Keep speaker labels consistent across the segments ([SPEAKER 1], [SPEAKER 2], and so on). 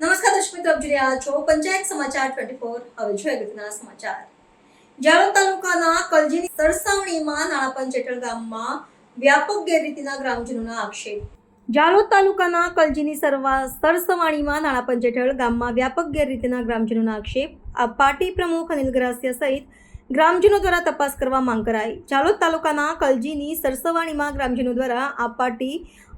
[SPEAKER 1] નમસ્કાર દર્શક મિત્રો, આપ જોઈ રહ્યા છો પંચાયત સમાચાર 24 હવે જોઈએ ગતના સમાચાર. જાલોદ તાલુકાના કલજીની સરસાવણીમાં નાણાપંચ હેઠળ ગામમાં વ્યાપક ગેરરીતિના ગ્રામજનોના આક્ષેપ. જાલોદ તાલુકાના કલજીની સરવા, સરસવાણીમાં નાણાપંચ હેઠળ ગામમાં વ્યાપક ગેરરીતિના ગ્રામજનોના આક્ષેપ. આ પાર્ટી પ્રમુખ અનિલ ગ્રાસિયા સહિત ગ્રામજનો દ્વારા તપાસ કરવા માંગ કરાઈ. જાલોદ તાલુકાના કલજીની સરસવાણીમાં ગ્રામજનો દ્વારા આ પાર્ટી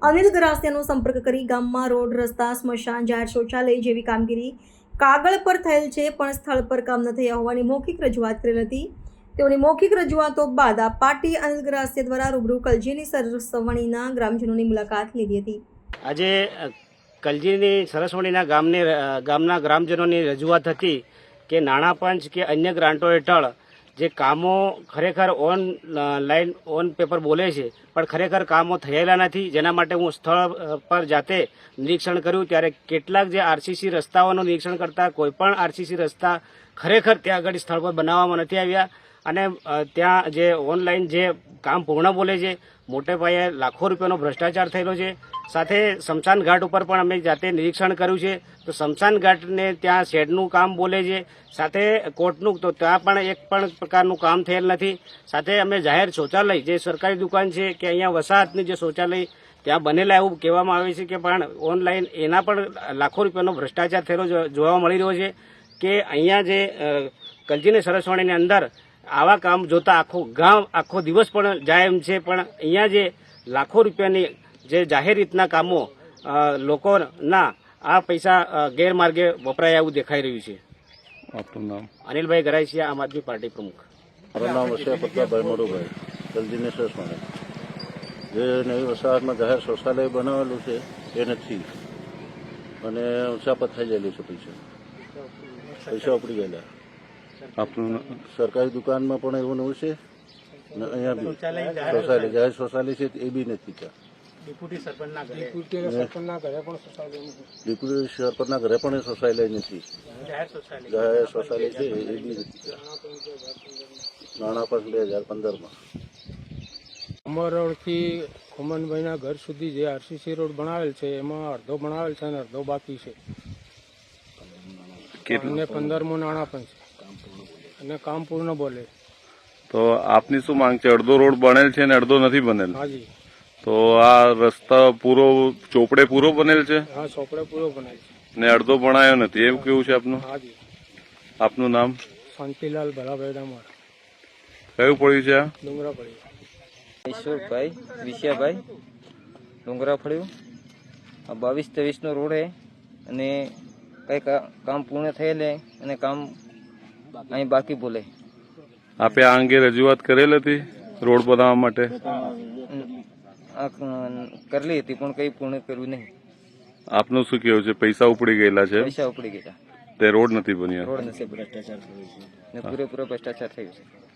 [SPEAKER 1] અનિલ ગરાસિયાનો સંપર્ક કરી ગામમાં રોડ, રસ્તા, સ્મશાન જાહેર શૌચાલય જેવી કામગીરી કાગળ પર થયેલ છે, પણ સ્થળ પર કામ ન થયા હોવાની મૌખિક રજૂઆત કરેલ હતી. તેઓની મૌખિક રજૂઆતો બાદ આ પાર્ટી અનિલ ગરાસિયા દ્વારા રૂબરૂ કલજીની સરસવણીના ગ્રામજનોની મુલાકાત લીધી હતી.
[SPEAKER 2] આજે કલજીની સરસવણીના ગામને ગામના ગ્રામજનોની રજૂઆત હતી કે નાણાં પંચ કે અન્ય ગ્રાન્ટો હેઠળ જે કામો ખરેખર ઓન લાઈન, ઓન પેપર બોલે છે, પણ ખરેખર કામો થયેલા નથી. જેના માટે હું સ્થળ પર જાતે નિરીક્ષણ કર્યું. ત્યારે કેટલાક જે આરસીસી રસ્તાઓનું નિરીક્ષણ કરતા કોઈપણ આરસીસી રસ્તા ખરેખર ત્યાં આગળ સ્થળ પર બનાવવામાં નથી આવ્યા. અને ત્યાં જે ઓનલાઈન જે કામ પૂર્ણ બોલે છે. મોટે પાયે લાખો રૂપિયાનો ભ્રષ્ટાચાર થયેલો છે. સાથે શમશાન ઘાટ ઉપર પણ અમે જાતે નિરીક્ષણ કર્યું છે. તો શમશાન ઘાટને ત્યાં શેડનું કામ બોલે છે. સાથે કોર્ટનું, તો ત્યાં પણ એક પણ પ્રકારનું કામ થયેલ નથી. સાથે અમે જાહેર શૌચાલય, જે સરકારી દુકાન છે, કે અહીંયા વસાહતની જે શૌચાલય ત્યાં બનેલા એવું કહેવામાં આવે છે કે પણ ઓનલાઈન એના પણ લાખો રૂપિયાનો ભ્રષ્ટાચાર થયેલો જોવા મળી રહ્યો છે. કે અહીંયા જે કલજીને સરસવાણીની અંદર આવા કામ જોતા આખું ગામ આખો દિવસ પણ જાય એમ છે. પણ અહીંયા જે લાખો રૂપિયાની જે જાહેર રીતના કામો લોકોના આ પૈસા ગેરમાર્ગે વપરાય એવું દેખાઈ રહ્યું છે.
[SPEAKER 3] આપનું નામ?
[SPEAKER 2] અનિલભાઈ ગરાઈસિયા આમ આદમી પાર્ટી પ્રમુખ.
[SPEAKER 3] મારું નામ હશે પ્રતાપભાઈ મોડુભાઈ જલ્દીને સરસવાણી જે નવી વસાહતમાં જાહેર શૌચાલય બનાવેલું છે એ નથી. અને ઊંચા પથાઈ ગયેલી છે પૈસા. પૈસા ઉપડી ગયેલા.
[SPEAKER 4] આપનું
[SPEAKER 3] સરકારી દુકાનમાં પણ એવું નવું છે? ને અહીંયા બી. શૌચાલય જાહેર શૌચાલય છે એ બી નથી ત્યાં. ડેપ્યુટી સરપંચના ઘરે. પણ શૌચાલય નથી. જાહેર શૌચાલય. છે એ બી નથી ત્યાં. નાણાં પણ બે હજાર પંદરમાં.
[SPEAKER 5] અમર રોડથી ખુમનભાઈના ઘર સુધી જે આરસીસી રોડ બનાવેલ છે એમાં અડધો બનાવેલ છે અને અડધો બાકી છે. અને પંદરમું નાણાં પણ છે. અને કામ પૂર્ણ બોલે.
[SPEAKER 4] તો આપની શું માંગ છે? અડધો રોડ બનેલ છે ને અડધો નથી બનેલ?
[SPEAKER 5] હાજી
[SPEAKER 4] તો આ રસ્તા પૂરો ચોપડે પૂરો બનેલ છે?
[SPEAKER 5] હા ચોપડે પૂરો બનેલ છે.
[SPEAKER 4] ને અડધો ભણાયો નથી. એવું કેવું છે આપનું?
[SPEAKER 5] હાજી
[SPEAKER 4] આપનું નામ?
[SPEAKER 5] શાંતિલાલ ભલાભાઈ ડામર
[SPEAKER 4] કયું પડ્યું છે આ?
[SPEAKER 5] ડુંગરા પડ્યું.
[SPEAKER 6] ઈશ્વરભાઈ વિશિયાભાઈ. ડુંગરા પડ્યું. આ બાવીસ ત્રેવીસનો રોડ છે અને કંઈક કામ પૂર્ણ થયેલ અને કામ અહીં બાકી બોલે
[SPEAKER 4] આપે આ અંગે રજૂઆત કરેલ હતી રોડ બનાવવા માટે?
[SPEAKER 6] કરેલી હતી પણ કંઈ પૂર્ણ કર્યું નહીં.
[SPEAKER 4] આપનું શું કેવું છે? પૈસા ઉપડી ગયેલા છે?
[SPEAKER 6] પૈસા ઉપડી ગયા
[SPEAKER 4] તે રોડ નથી બન્યા?
[SPEAKER 6] રોડ નથી ને પૂરેપૂરો ભ્રષ્ટાચાર થયો છે.